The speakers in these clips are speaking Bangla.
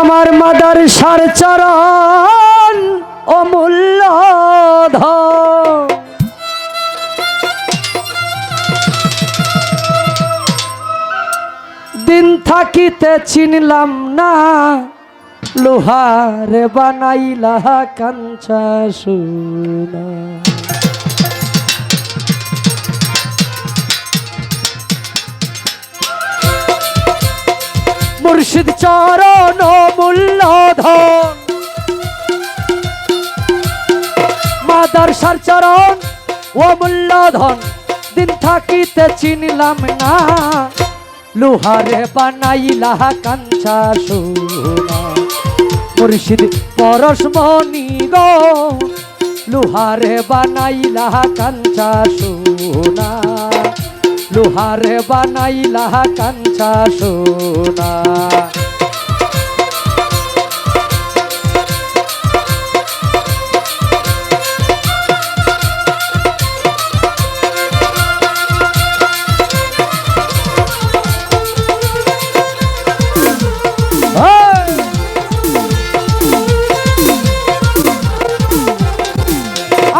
আমার মাদার সার চরণ অমূল্য দিন থাকিতে চিনলাম না লোহারে বানাইলা কাঞ্চা সুনা। মুর্শিদ চরণ মূল্য ধন মাদার সার চরণ ও মূল্য ধন দিন থাকিতে চিনলাম না। লোহারে বানাইলা কাঞ্চা সোনা। মুর্শিদ পরশমণি গো, লোহারে বানাইলা কাঞ্চা সোনা। লোহারে বানাইলা কাঞ্চা সোনা!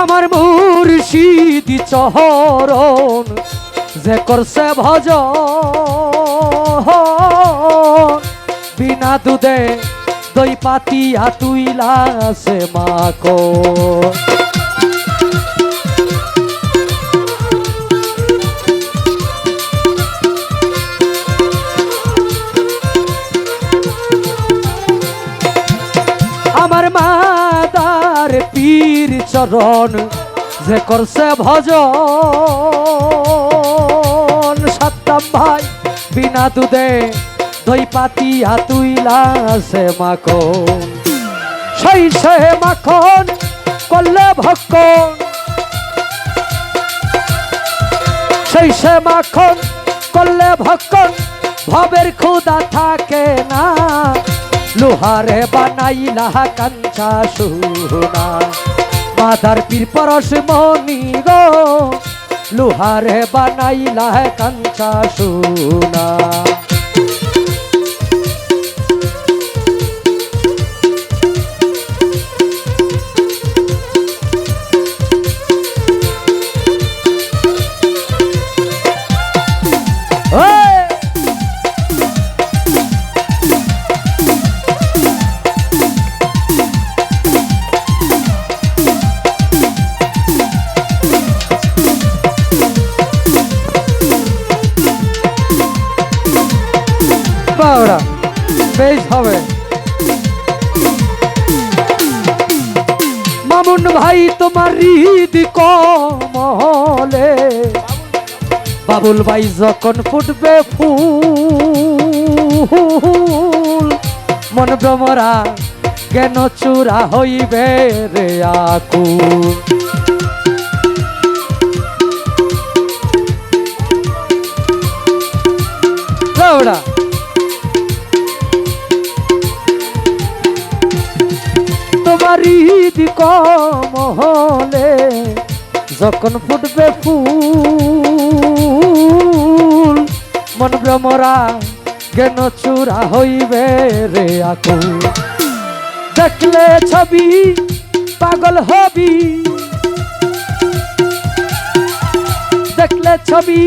আমার মুর্শিদি চহরণ যে করছে ভজ বিনা দুধে দই পাতিয়া তুইলা সে মাকো আমার মাদার পীর চরণ যে করছে ভজন ভাই, বিনা দুধে দই পাতিয়া তুইলা সে মাখন। সেই সে মাখন করলে ভক্ষণ। সেই সে মাখন করলে ভক্ষণ, ভবের ক্ষুদা থাকে না। লোহারে বানাইলা কাঞ্চা সুনা মাদার পীর পরশ মনি গো লোহারে বানাইলা কাঞ্চা সুনা। বাবরা বেশ হবে। মামুন ভাই, তোমার হৃদ কমলে বাবুল ভাই যখন ফুটবে ফুল, মন ভ্রমরা জ্ঞান চূড়া হইবে রে আকুল? বাবরা তোমার ঈদ কমহলে যখন ফুটবে ফুল, মন ভ্রমরা জ্ঞান চূড়া হইবে রে আকুল? দেখলে ছবি পাগল হবি। দেখলে ছবি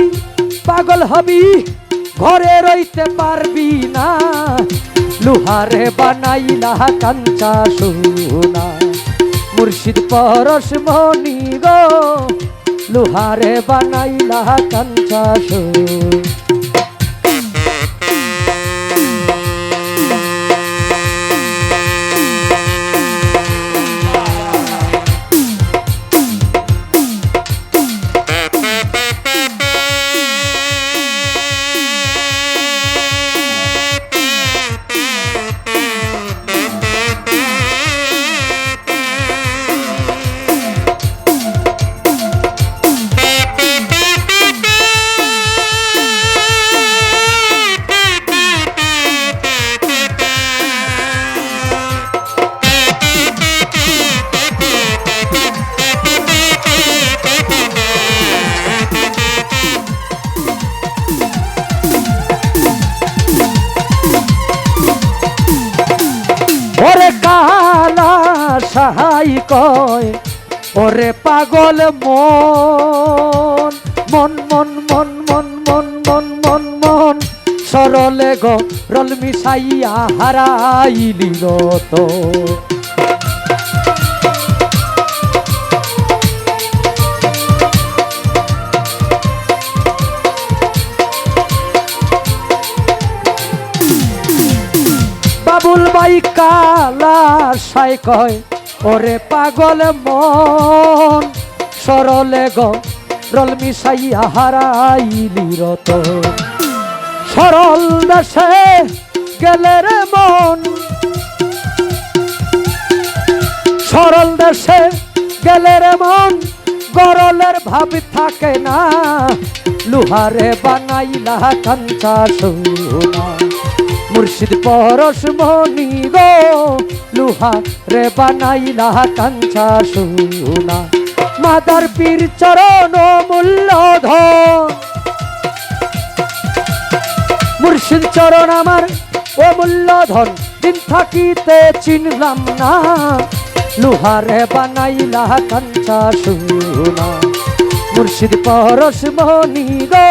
পাগল হবি, ঘরে রইতে পারবি না। লোহারে বানাইলা কাঞ্চা সোনা। মুর্শিদ পরশ মনি গো লুহারে বানাইলা কাঞ্চা সোনা। বাই কয়, ওরে পাগল মন মন মন মন মন মন মন মন মন, সরলে গো রল মিশাইয়া হারাইলি রত বাবুল বাই কালা সাই কয় ওরে পাগল মন, সরলে গ, রল মিশাইয়া হারাইলি রত সরল দেশে গেলে রে মন। সরল দেশে গেলে রে মন, গরলের ভাব থাকে না। লুহারে বানাইলা কাঞ্চা সোনা। মুর্শিদ পরশ মনি গো লুহা রে বানাইলা কাঞ্চা সোনা। মাদার পীর চরণ মূল্য ধন মুর্শিদ চরণ আমার ও মূল্যধন, দিন থাকিতে চিনলাম না। লুহারে বানাইলা কাঞ্চা সোনা। মুর্শিদ পরশ মনি গো,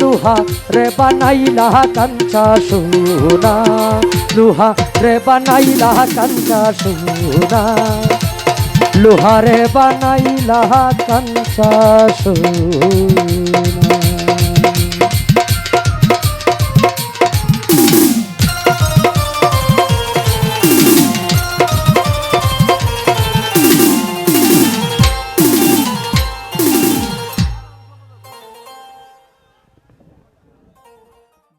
লুহা রে বানাইলা কাঞ্চা সোনা। লুহা রে বানাইলা কাঞ্চা সুরা লোহারে বানাইলা কাঞ্চা সোনা।